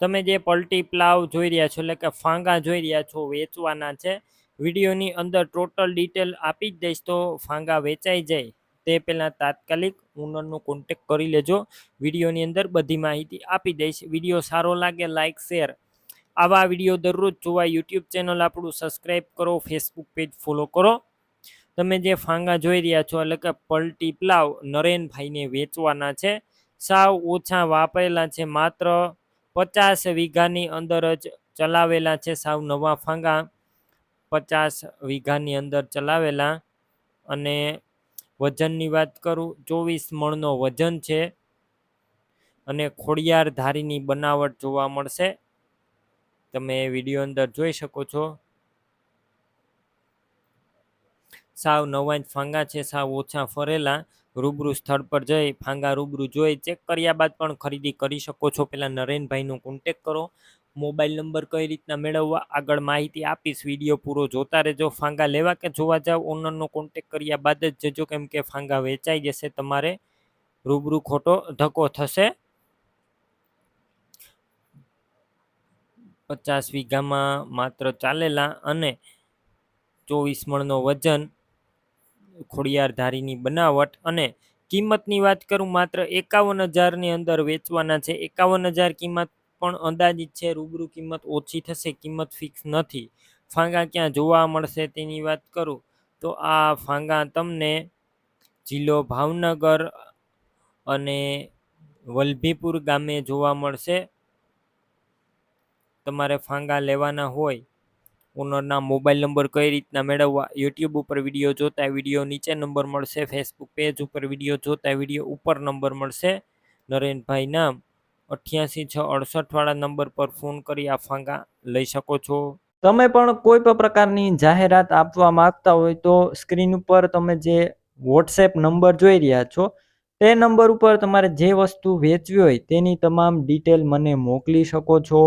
તમે જે પલટી પ્લાવ જોઈ રહ્યા છો, એટલે કે ફાંગા જોઈ રહ્યા છો વેચવાના છે, વિડીયોની અંદર ટોટલ ડિટેલ આપી જ દઈશ તો ફાંગા વેચાઈ જાય. તે પહેલાં તાત્કાલિક ઓનરનો કોન્ટેક કરી લેજો. વિડીયોની અંદર બધી માહિતી આપી દઈશ. વીડિયો સારો લાગે લાઇક શેર આવા વીડિયો દરરોજ જોવા યુટ્યુબ ચેનલ આપણું સબસ્ક્રાઈબ કરો ફેસબુક પેજ ફોલો કરો. તમે જે ફાંગા જોઈ રહ્યા છો, એટલે કે પલટી પ્લાવ નરેનભાઈને વેચવાના છે. સાવ ઓછા વાપરેલા છે, માત્ર પચાસ વીઘાની અંદર જ ચલાવેલા છે સાવ નવા ફાંગા. પચાસ વીઘાની અંદર ચલાવેલા અને વજનની વાત કરું, ચોવીસ મણનો વજન છે અને ખોડિયાર ધારીની બનાવટ જોવા મળશે. તમે વીડિયો અંદર જોઈ શકો છો. સાવ નવા જ ફાંગા છે, સાવ ઓછા ફરેલા. રૂબરૂ સ્થળ પર જઈ ફાંગા રૂબરૂ જોઈ ચેક કર્યા બાદ પણ ખરીદી કરી શકો છો. પહેલાં નરેનભાઈનો કોન્ટેક કરો. મોબાઈલ નંબર કઈ રીતના મેળવવા આગળ માહિતી આપીશ. વીડિયો પૂરો જોતા રહેજો. ફાંગા લેવા કે જોવા જાવ? ઓનરનો કોન્ટેક કર્યા બાદ જ જજો. કેમ કે ફાંગા વેચાઈ જશે, તમારે રૂબરૂ ખોટો ધક્કો થશે. પચાસ વીઘામાં માત્ર ચાલેલા અને ચોવીસ મણનો વજન ખોડિયાર ધારીની બનાવટ અને કિંમતની વાત કરું, માત્ર એકાવન હજારની અંદર વેચવાના છે. એકાવન હજાર કિંમત પણ અંદાજિત છે. રૂબરૂ કિંમત ઓછી થશે, કિંમત ફિક્સ નથી. ફાંગા ક્યાં જોવા મળશે તેની વાત કરું, તો આ ફાંગા તમને જિલ્લો ભાવનગર અને વલભીપુર ગામે જોવા મળશે. તમારે ફાંગા લેવાના હોય ઓનરના મોબાઈલ નંબર કઈ રીતના મેળવવા યુટ્યુબ ઉપર વીડિયો જોતા વીડિયો નીચે નંબર મળશે ફેસબુક પેજ ઉપર વીડિયો જોતા વીડિયો ઉપર નંબર મળશે. નરેનભાઈના અઠ્યાસી છ અડસઠવાળા નંબર પર ફોન કરી આ ફાંગા લઈ શકો છો. તમે પણ કોઈ પણ પ્રકારની જાહેરાત આપવા માંગતા હોય તો સ્ક્રીન ઉપર તમે જે વોટ્સએપ નંબર જોઈ રહ્યા છો, તે નંબર ઉપર તમારે જે વસ્તુ વેચવી હોય તેની તમામ ડિટેલ મને મોકલી શકો છો.